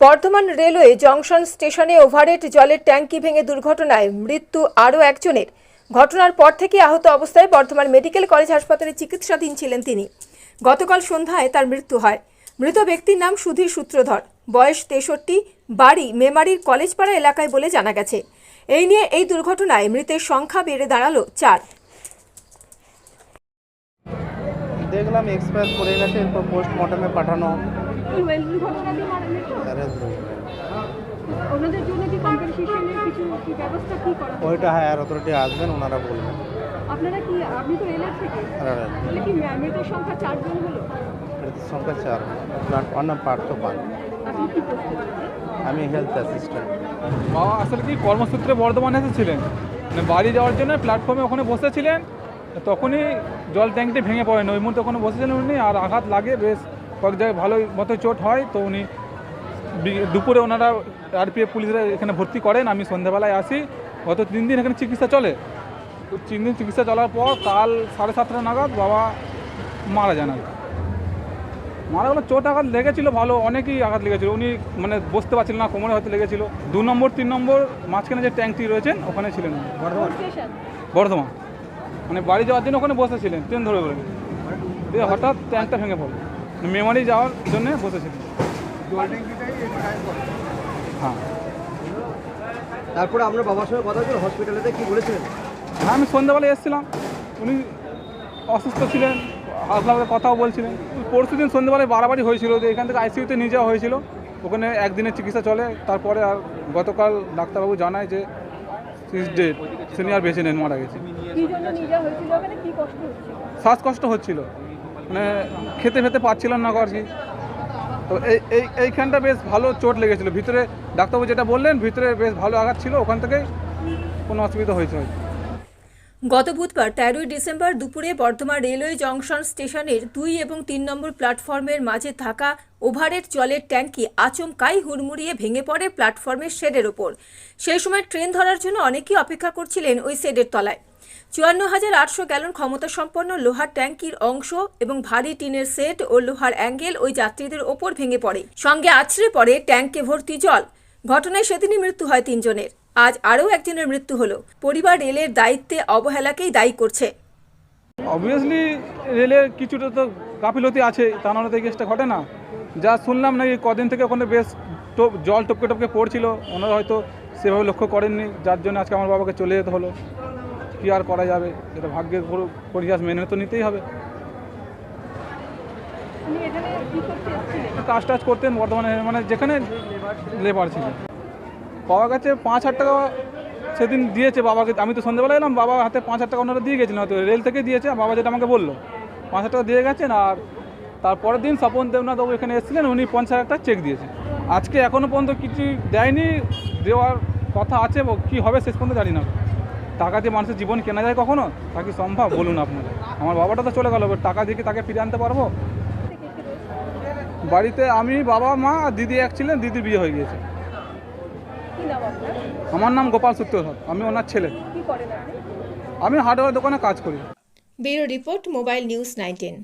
Bardhaman railway junction স্টেশনে overhead জলের ট্যাঙ্কি ভেঙে দুর্ঘটনায় মৃত্যু আরও একজনের। ঘটনার পর থেকে আহত অবস্থায় বর্ধমান মেডিকেল কলেজ হাসপাতালে চিকিৎসাধীন ছিলেন তিনি। গতকাল সন্ধ্যায় তার মৃত্যু হয়। মৃত ব্যক্তির নাম সুধীর সূত্রধর। বয়স তেষট্টি, বাড়ি মেমারির কলেজপাড়া এলাকায় বলে জানা গেছে। এই নিয়ে এই দুর্ঘটনায় মৃতের সংখ্যা বেড়ে দাঁড়াল চার। দেখলাম এক্সপায়ার করে গেছে, এরপর পোস্টমর্টমে পাঠানো এই ওয়েল দুর্ঘটনাতেই মারা ওনাদের জন্য কি কম্পেনসেশনের কিছু কি ব্যবস্থা কি করা ওইটা হায়ার অথরিটি আসবেন ওনারা বলবেন। আপনারা কি আপনি তো রেলের থেকে? তাহলে কি মৃতের সংখ্যা চারজন হলো? মৃতের সংখ্যা চার। প্ল্যাটফর্ম নাম পার্থ পান আপনি কি করতে আমি হেলথ অ্যাসিস্ট্যান্ট বাবা আসলে কি কর্মসূত্রে বর্ধমানে এসেছিলেন? মানে বাড়ি যাওয়ার জন্য প্ল্যাটফর্মে ওখানে বসেছিলেন তখনই জল ট্যাঙ্কটি ভেঙে পড়েন। ওই মুহূর্তে ওখানে বসেছিলেন উনি আর আঘাত লাগে বেশ কয়েক জায়গায় ভালো মতো চোট হয় তো উনি দুপুরে ওনারা আরপিএফ পুলিশরা এখানে ভর্তি করেন আমি সন্ধ্যাবেলায় আসি। গত তিন দিন এখানে চিকিৎসা চলে। তো তিন দিন চিকিৎসা চলার পর কাল সাড়ে সাতটা নাগাদ বাবা মারা যান আর মারা গেলো চোট আঘাত লেগেছিল ভালো অনেকই আঘাত লেগেছিল। উনি মানে বসতে পারছিলেন না কোমরে হয়তো লেগেছিল। দু নম্বর তিন নম্বর মাঝখানে যে ট্যাঙ্কটি রয়েছেন ওখানে ছিলেন বর্ধমান। বর্ধমান। মানে বাড়ি যাওয়ার জন্য ওখানে বসেছিলেন ট্রেন ধরে করে দিয়ে হঠাৎ ট্যাঙ্কটা ভেঙে পড়ে। মেমারি যাওয়ার জন্য বসেছিলেন হ্যাঁ। তারপরে আপনার বাবার সঙ্গে কথা হয়েছিল হসপিটালেতে কি বলেছিলেন? হ্যাঁ আমি সন্ধ্যাবেলায় এসেছিলাম। উনি অসুস্থ ছিলেন হালকা কথাও বলছিলেন। পরশু দিন সন্ধ্যাবেলায় বাড়াবাড়ি হয়েছিল যে এখান থেকে আইসিইউতে নিয়ে যাওয়া হয়েছিল। ওখানে একদিনের চিকিৎসা চলে তারপরে আর গতকাল ডাক্তারবাবু জানায় যে সিক্স ডেট সিনিয়র বেঁচে নেন মারা গেছে। কি জন্য নিয়ে যাওয়া হয়েছিল? ওখানে কি কষ্ট হচ্ছিল? শ্বাসকষ্ট হচ্ছিল। মানে খেতে ফেতে পাচ্ছিলাম না আর তো এই এই, এইখানটা বেশ ভালো চোট লেগেছিলো। ভিতরে ডাক্তারবাবু যেটা বললেন, ভিতরে বেশ ভালো আঘাত ছিল, ওখান থেকেই কোনো অসুবিধা হয়েছে হয়তো। গত বুধবার তেরোই ডিসেম্বর দুপুরে বর্ধমান রেলওয়ে জংশন স্টেশনের দুই এবং তিন নম্বর প্ল্যাটফর্মের মাঝে থাকা ওভারের জলের ট্যাঙ্কি আচমকাই হুড়মুড়িয়ে ভেঙে পড়ে প্ল্যাটফর্মের শেডের ওপর। সেই সময় ট্রেন ধরার জন্য অনেকেই অপেক্ষা করছিলেন ওই শেডের তলায়। চুয়ান্ন হাজার আটশো গ্যালন ক্ষমতা সম্পন্ন লোহার ট্যাঙ্কির অংশ এবং ভারী টিনের সেট ও লোহার অ্যাঙ্গেল ওই যাত্রীদের ওপর ভেঙে পড়ে। সঙ্গে আছড়ে পড়ে ট্যাঙ্কে ভর্তি জল। ঘটনায় সেদিনই মৃত্যু হয় তিনজনের। আজ আরও একজনের মৃত্যু হলো। পরিবার রেলের দায়িত্বে অবহেলাকেই দায়ী করছে। অবভিয়াসলি রেলের কিছুটা তো গাফিলতি আছে তা নাহলে তো এই কেসটা ঘটে না। যা শুনলাম নাকি কদিন থেকে ওখানে বেশ টোপ জল টপকে টপকে পড়ছিল ওনারা হয়তো সেভাবে লক্ষ্য করেননি যার জন্য আজকে আমার বাবাকে চলে যেতে হলো। কী আর করা যাবে? এটা ভাগ্যের পুরো পরিহাস মেনে তো নিতেই হবে। কাজ টাজ করতেন বর্তমানে মানে যেখানে লেবার ছিল। পাওয়া কাছে পাঁচ হাজার টাকা সেদিন দিয়েছে বাবাকে, আমি তো সন্ধ্যেবেলা এলাম, বাবা হাতে পাঁচ হাজার টাকা ওনারা দিয়ে গেছিলেন, হয়তো রেল থেকে দিয়েছে বাবা যেটা আমাকে বলল, পাঁচ হাজার টাকা দিয়ে গেছেন, আর তারপরের দিন স্বপন দেবনাথ বাবু এখানে এসেছিলেন, উনি পঞ্চাশ হাজার টাকা চেক দিয়েছেন আজকে এখনও পর্যন্ত কিছু দেয়নি, দেওয়ার কথা আছে কী হবে শেষ পর্যন্ত জানি না। টাকা দিয়ে মানুষের জীবন কেনা যায় কখনো? তা কি সম্ভব? বলুন আপনারা। আমার বাবাটা তো চলে গেল টাকা দিয়ে কি তাকে ফিরে আনতে পারব? বাড়িতে আমি, বাবা, মা, আর দিদি এক ছিলেন, দিদির বিয়ে হয়ে গিয়েছে। আমার নাম গোপাল সূত্রধর আমি ওনার ছেলে। কি করেন আপনি? আমি হার্ডওয়ার দোকানে কাজ করি। Bureau report mobile news nineteen.